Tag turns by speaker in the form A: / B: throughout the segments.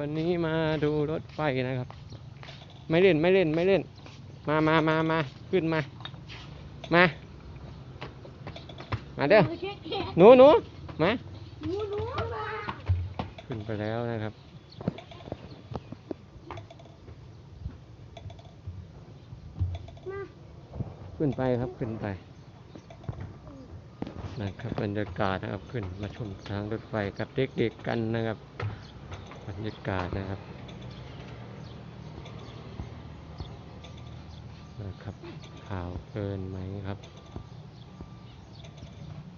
A: วันนี้มาดูรถไฟนะครับ ไม่เล่นไม่เล่นไม่เล่น มามามามาขึ้นมา มา มาเด้อหนูหนูมา
B: หนูหนูมา
A: ขึ้นไปแล้วนะครับ
B: มา
A: ขึ้นไปครับขึ้นไปนะครับบรรยากาศนะครับขึ้นมาชมทางรถไฟกับเด็กๆกันนะครับ บรรยากาศนะครับนะครับข่าวเกินไหมครับ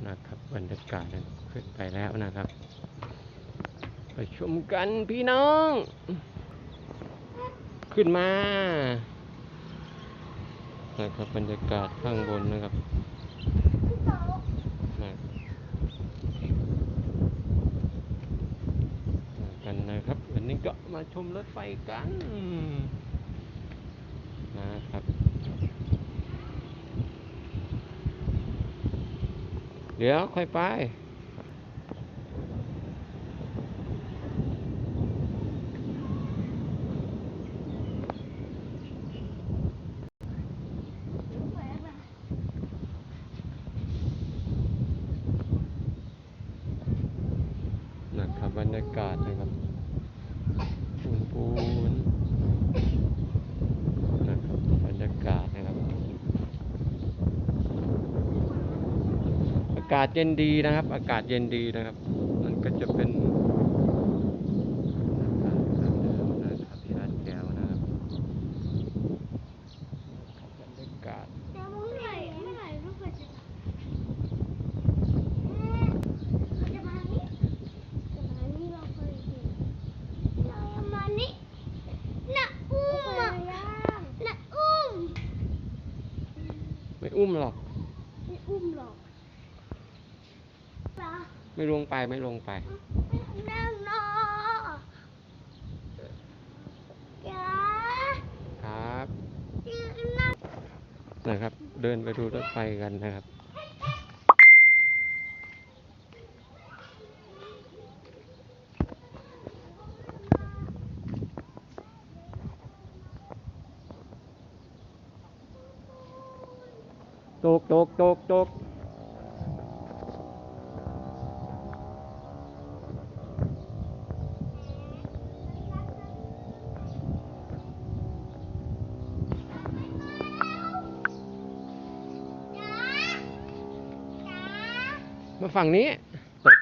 A: นะครับบรรยากาศขึ้นไปแล้วนะครับ ไปชมกันพี่น้อง ขึ้นมานะครับบรรยากาศข้างบนนะครับมามากันนะครับ วันนี้ ก็มาชมรถไฟกันนะครับ เดี๋ยวค่อยไปนะครับบรรยากาศนะครับปูนปูนนะครับบรรยากาศนะครับ อากาศเย็นดีนะครับ อากาศเย็นดีนะครับ มันก็จะเป็นอากาศทางเดิมนะครับชาดแก้วนะครับบรรยากาศ
B: แต่เมื่อไหร่เมื่อไหร่ลูกจะจะมานี่จะมานี่เราเคยเห็นเราจะมานี่น่ะอุ้มอะน่ะอุ้ม
A: ไม่อุ้มหรอก
B: ไม่อุ้มหรอกเหร อ
A: ไม่ลงไปไม่ลงไป
B: นั่งรอจ้า
A: ครับ
B: นะ
A: ครับ เดินไปดูรถไฟกันนะครับตกตกตกตก มาฝั่งนี้ตก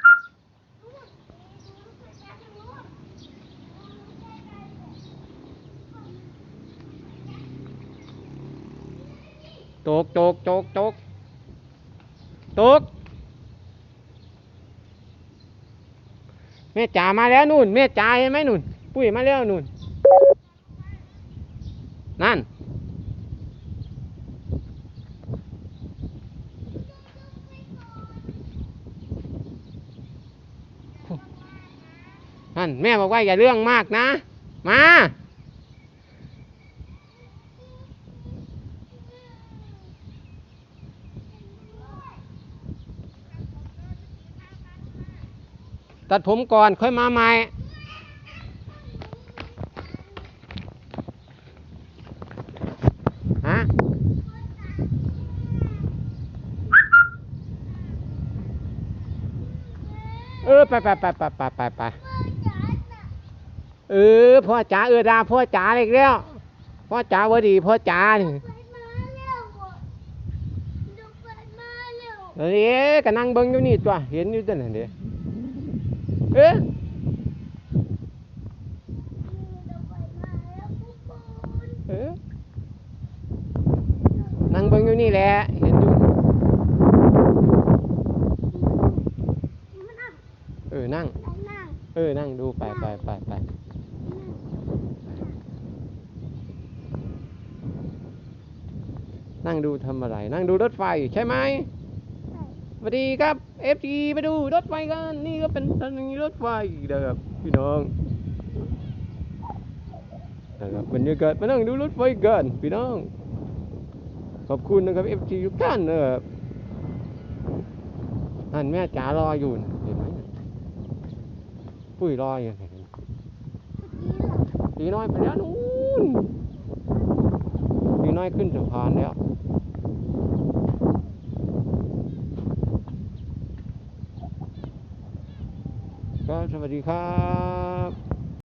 A: ตกตกตกตกตกแม่จ๋ามาแล้วนู่นแม่จ๋าเห็นไหมนู่น ปุ้ยมาแล้วนู่น นั่น นั่นแม่บอกว่าอย่าเรื่องมากนะ มา ตัดผมก่อนค่อยมาใหม่ฮะเออไปไปไปไปไปไปไป เออพ่อจ๋าเออดาพ่อจ๋าอีกแล้วพ่อจ๋าว่าดีพ่อจ๋านี่
B: ไปมาแล้วอะดูไปมาแล้ว
A: ก็นั่งเบิ่งอยู่นี่ตัวเห็นอยู่ตัวนั่นเด้เอ๊ะ
B: ดูไปมาแล้ว
A: เออนั่งเบิ่งอยู่นี่แหละเห็นอยู่เออ
B: นั่ง
A: เออนั่งดูไปไปไปไป นั่งดูทำอะไร นั่งดูรถไฟใช่ไหมสวัสดีครับ FG ไปดูรถไฟกัน นี่ก็เป็นสถานีรถไฟนะครับพี่น้องนะครับบรรยากาศมานั่งดูรถไฟกันพี่น้อง ขอบคุณนะครับ FG ทุกท่านนะครับนั่นแม่จ๋ารออยู่น่ะเห็นไหมปุ้ยรออยู่เห็นไหมตีน้อยไปแล้วนู่นตีน้อยขึ้นสะพานแล้ว ก็ สวัสดีครับ